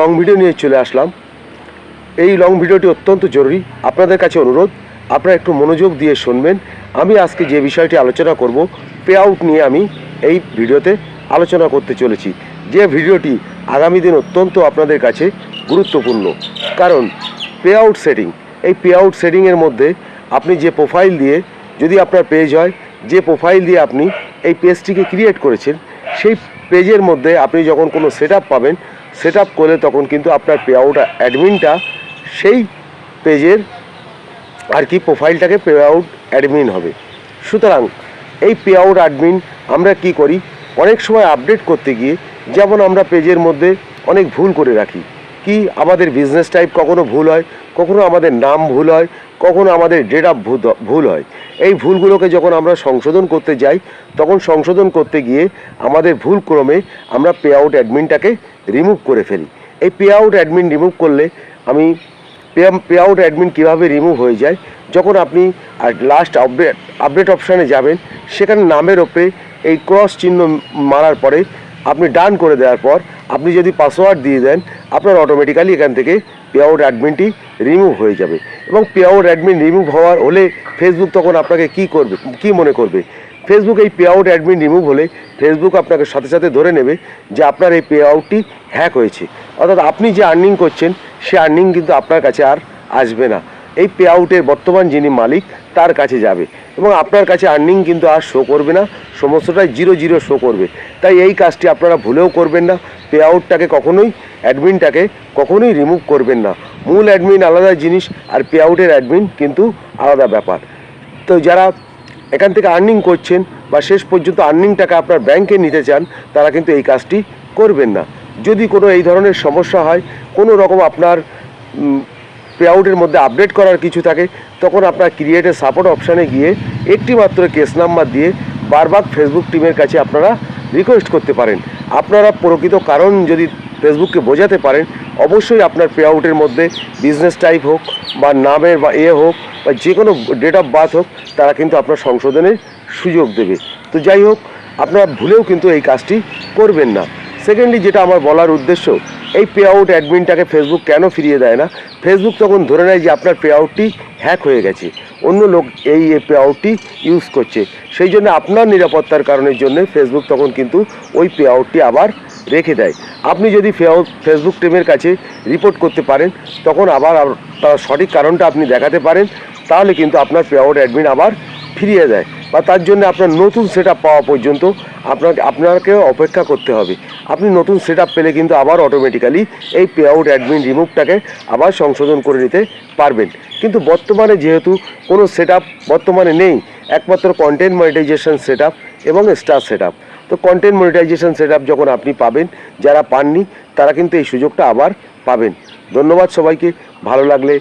Long video নিয়ে চলে আসলাম। এই লং ভিডিওটি অত্যন্ত জরুরি। আপনাদের কাছে অনুরোধ, আপনারা একটু মনোযোগ দিয়ে শুনবেন। আমি আজকে যে বিষয়টি আলোচনা করব পে আউট নিয়ে আমি এই ভিডিওতে আলোচনা করতে চলেছি। যে ভিডিওটি আগামী দিন অত্যন্ত আপনাদের কাছে গুরুত্বপূর্ণ। কারণ পে আউট সেটিং এই পে আউট সেটিংয়ের মধ্যে আপনি যে প্রোফাইল দিয়ে যদি আপনার পেজ হয়, যে প্রোফাইল দিয়ে আপনি এই পেজটিকে ক্রিয়েট করেছেন, সেই পেজের মধ্যে আপনি যখন কোনো সেট পাবেন সেট আপ করলে তখন কিন্তু আপনার পে আউট অ্যাডমিনটা সেই পেজের আর কি প্রোফাইলটাকে পে আউট অ্যাডমিন হবে। সুতরাং এই পে আউট অ্যাডমিন আমরা কি করি? অনেক সময় আপডেট করতে গিয়ে যেমন আমরা পেজের মধ্যে অনেক ভুল করে রাখি। কি আমাদের বিজনেস টাইপ কখনো ভুল হয়, কখনো আমাদের নাম ভুল হয় কখনো আমাদের ডেট ভুল হয়। এই ভুলগুলোকে যখন আমরা সংশোধন করতে যাই, তখন সংশোধন করতে গিয়ে আমাদের ভুল ক্রমে আমরা পে আউট অ্যাডমিনটাকে রিমুভ করে ফেলি। এই পে আউট অ্যাডমিন রিমুভ করলে আমি পে আউট অ্যাডমিন কীভাবে রিমুভ হয়ে যায়, যখন আপনি লাস্ট আপডেট আপডেট অপশানে যাবেন, সেখানে নামের ওপরে এই ক্রস চিহ্ন মারার পরে আপনি ডান করে দেওয়ার পর আপনি যদি পাসওয়ার্ড দিয়ে দেন, আপনার অটোমেটিক্যালি এখান থেকে পে আউট অ্যাডমিনটি রিমুভ হয়ে যাবে। এবং পে আউট অ্যাডমিন রিমুভ হওয়ার হলে ফেসবুক তখন আপনাকে কি করবে, কি মনে করবে? ফেসবুক এই পে আউট অ্যাডমিন রিমুভ হলে ফেসবুক আপনাকে সাথে সাথে ধরে নেবে যে আপনার এই পে আউটটি হ্যাক হয়েছে। অর্থাৎ আপনি যে আর্নিং করছেন, সে আর্নিং কিন্তু আপনার কাছে আর আসবে না। এই পে আউটের বর্তমান যিনি মালিক, তার কাছে যাবে। এবং আপনার কাছে আর্নিং কিন্তু আর শো করবে না, সমস্তটাই জিরো জিরো শো করবে। তাই এই কাজটি আপনারা ভুলেও করবেন না পে আউটটাকে কখনোই অ্যাডমিনটাকে কখনোই রিমুভ করবেন না। মূল অ্যাডমিন আলাদা জিনিস, আর পে আউটের অ্যাডমিন কিন্তু আলাদা ব্যাপার। তো যারা এখান থেকে আর্নিং করছেন, বা শেষ পর্যন্ত আর্নিংটাকে আপনার ব্যাংকে নিতে চান, তারা কিন্তু এই কাজটি করবেন না। যদি কোনো এই ধরনের সমস্যা হয়, কোনো রকম আপনার পে আউটের মধ্যে আপডেট করার কিছু থাকে, তখন আপনার ক্রিয়েটের সাপোর্ট অপশানে গিয়ে একটি মাত্র কেস নাম্বার দিয়ে বারবার ফেসবুক টিমের কাছে আপনারা রিকোয়েস্ট করতে পারেন। আপনারা প্রকৃত কারণ যদি ফেসবুককে বোঝাতে পারেন, অবশ্যই আপনার পে আউটের মধ্যে বিজনেস টাইপ হোক বা নামের বা এ হোক বা যে কোনো ডেট অফ বার্থ হোক, তারা কিন্তু আপনার সংশোধনের সুযোগ দেবে। তো যাই হোক, আপনারা ভুলেও কিন্তু এই কাজটি করবেন না। সেকেন্ডলি যেটা আমার বলার উদ্দেশ্য, এই পে আউট অ্যাডমিনটাকে ফেসবুক কেন ফিরিয়ে দেয় না? ফেসবুক তখন ধরে নেয় যে আপনার পে আউটটি হ্যাক হয়ে গেছে। অন্য লোক এই পে আউটটি ইউজ করছে। সেই জন্য আপনার নিরাপত্তার কারণের জন্য ফেসবুক তখন কিন্তু ওই পে আউটটি আবার রেখে দেয়। আপনি যদি ফেসবুক টিমের কাছে রিপোর্ট করতে পারেন, তখন আবার তার সঠিক কারণটা আপনি দেখাতে পারেন, তাহলে কিন্তু আপনার পে আউট অ্যাডমিন আবার ফিরিয়ে দেয় বা তার জন্য আপনার নতুন সেট পাওয়া পর্যন্ত আপনাকে আপনাকে অপেক্ষা করতে হবে। আপনি নতুন সেট পেলে কিন্তু আবার অটোমেটিক্যালি এই পে আউট অ্যাডমিন রিমুভটাকে আবার সংশোধন করে নিতে পারবেন। কিন্তু বর্তমানে যেহেতু কোনো সেট বর্তমানে নেই, একমাত্র কন্টেন্ট মনিটাইজেশন সেট এবং স্টার সেট তো কন্টেন্ট মনিটাইজেশন সেট যখন আপনি পাবেন, যারা পাননি, তারা কিন্তু এই সুযোগটা আবার পাবেন। ধন্যবাদ সবাইকে, ভালো লাগলে।